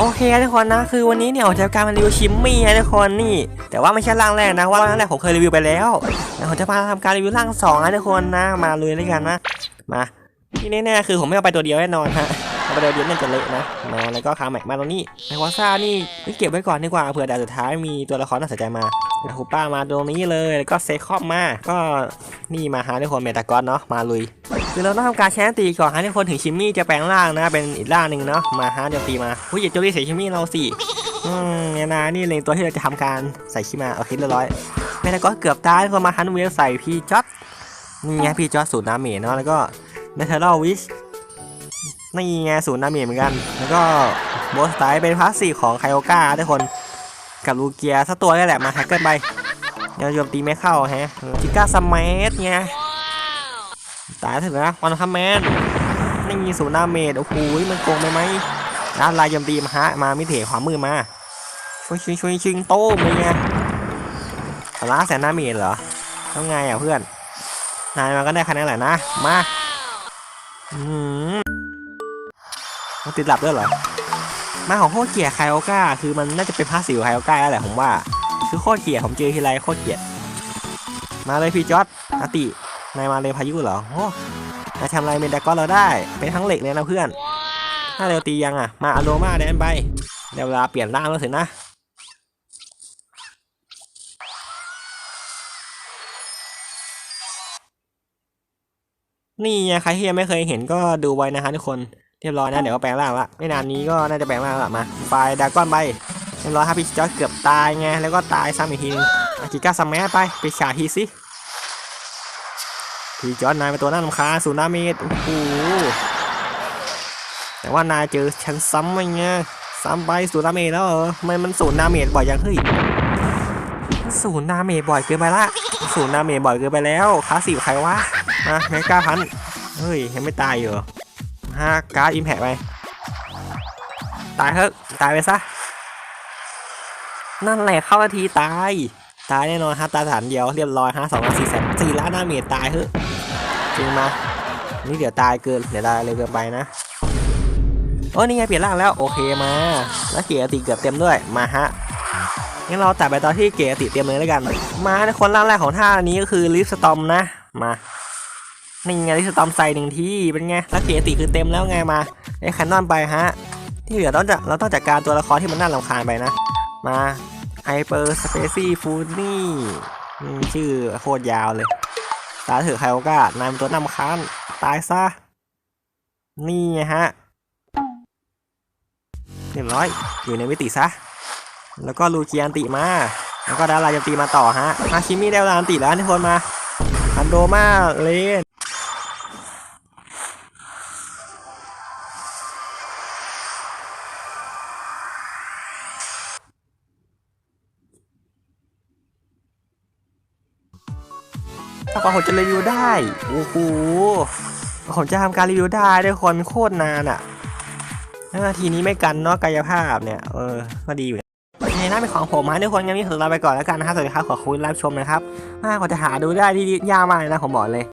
โอเคทุกคนนะคือวันนี้เนี่ยผมจะการมารีวิวชิมมี่นะทุกคนนี่ แต่ว่าไม่ใช่ร่างแรกนะว่าร่างแรกผมเคยรีวิวไปแล้วเดี๋ยวผมจะมาทำการรีวิวร่างสองนะทุกคนนะมาเลยด้วยกันนะมาที่แน่ๆคือผมไม่เอาไปตัวเดียวแน่นอนฮะเอาไปตัวเดียวน่าจะเละนะมาแล้วก็คาแม็กมาตรงนี้ไอวอซ่านี่เก็บไว้ก่อนดีกว่าเผื่อด่านสุดท้ายมีตัวละครน่าสนใจมาทูป้ามาตรงนี้เลยแล้วก็เซคอมมาก็นี่มาหาทุกคนเมตากอนเนาะมาลุย คือเราต้องทำการแชนตีก่อนฮะทุกคนถึงชิมมี่จะแปลงร่างนะเป็นอีกร่างหนึ่งเนาะมาฮะเดี๋ยวตีมาผู้หญิงโจลี่ใส่ชิมมี่เราสิอืมเนี่ยนะนี่เลยตัวที่เราจะทำการใส่ชิมาโอเคเรียบร้อยแม่แล้วก็เกือบตายกคนมาฮันเวลใส่พี่จอดนี่ไงพี่จอดสูตรน้ำเมจเนาะแล้วก็เนเธอร์วิชนี่ไงสูตรน้ำเมจเหมือนกัน แล้วก็โบสไตล์เป็นพาสซีฟของไคโอก้าทุกคนกับลูเกียสักตัวนี่แหละมาแฮกเกิลไปเดี๋ยวโจมตีไม่เข้าฮะจิก้าสมัทไงตายถึงนะวันคัมแมนนี่มีศูนย์ดาเมจโอ้โหมันโกงไปไหมด้านลายยมตีมาฮะมามิเถขวามือมาช่วยช่วยช่วยชิงโต้มเลยไงสาระแสนดาเมจเหรอต้องไงอะเพื่อนนายมาก็ได้คะแนนแหละนะมาอืมมันติดหลับด้วยเหรอมาของโคตรเกียดไคโอก้าคือมันน่าจะเป็นพาสซีไคโอก้าแล้วแหละผมว่า คือโคตรเกียดผมเจอทีไรโคตรเกียดมาเลยพี่จอร์ดอาติ นายมาเลยพายุเหรอโอ้นายทำอะไรเมนดากอนเราได้ เป็นทั้งเหล็กเลยนะเพื่อน ถ้าเร็วตียังอะ มาอโลมาแดนไปเดี๋ยวเวลาเปลี่ยนร่างแล้วสินะนี่ไงใครที่ยังไม่เคยเห็นก็ดูไว้นะฮะทุกคนเรียบร้อยนะเดี๋ยวก็แปลงร่างละไม่นานนี้ก็น่าจะแปลงร่างละมาไฟดากอนไปเรียบร้อยครับพี่จอร์จเกือบตายไงแล้วก็ตายซ้ำอีกทีนึงอากิก้าสมัไปไปฉาทีสิ พี่จอดนายเป็นตัวน่ารำคาญศูนามจโอ้โหแต่ว่านายเจอฉันซ้ำไงเงี้ยซ้ำไปศูนามจแล้วเหรอไมมันศูนามจบ่อยยังเฮ้ยศูนามจบ่อยเกินไปละศูนามจบ่อยเกินไปแล้วคาสสิกใครวะมาแมก้าพันเฮ้ยยังไม่ตายอยู่เหรอห้าการ์ดอิมแพกไปตายเถอะตายไปซะนั่นแหละเข้านาทีตาย ตายแน่นอนฮะตาฐานเดียวเรียบร้อยฮะสองล้านสี่แสนสี่ล้านดาเมจตายเฮ้ย จริงมานี่เดี๋ยวตายเกินเดี๋ยวตายเลยเกินไปนะโอ้นี่ไงเปลี่ยนร่างแล้วโอเคมา แล้วเกียร์ติเกือบเต็มด้วยมาฮะงั้นเราตัดไปตอนที่เกียร์ติเต็มเลยแล้วกัน มาในคนร่างแรกของท่านี้ก็คือลิฟสตอมนะมานี่ไงลิฟสตอมใส่หนึ่งที่เป็นไงแล้วเกียร์ติคือเต็มแล้วไงมาไอ้แคนนอนไปฮะที่เหลือต้องจะเราต้องจัดการตัวละครที่มันน่ารำคาญไปนะ มาไฮเปอร์สเปซี่ฟูนี่ชื่อโคตรยาวเลย ตาเถือะไคโอกานายเป็นตัวนำค้านตายซะ นี่ไงฮะเรียบร้อย อยู่ในมิติซะ แล้วก็ลูเคียนติมา แล้วก็ดาราจะตีมาต่อฮะอาชิมิได้เวลาอันติแล้วทุกคนมาอันโดมาเลน ถ้าผมจะรีวิวได้โอ้โหผมจะทำการรีวิวได้ด้วยคนโคตรนานอะ่ะทีนี้ไม่กันเนาะกายภาพเนี่ยเออก็ดีอยู่ในหน้าเป็นของผมฮะทุกคนงั้นนี่ขอลาไปก่อนแล้วกันนะครับสวัสดีครับขอคุณรับชมนะครับมากกว่าจะหาดูได้ที่ยากมากเลยนะผมบอกเลย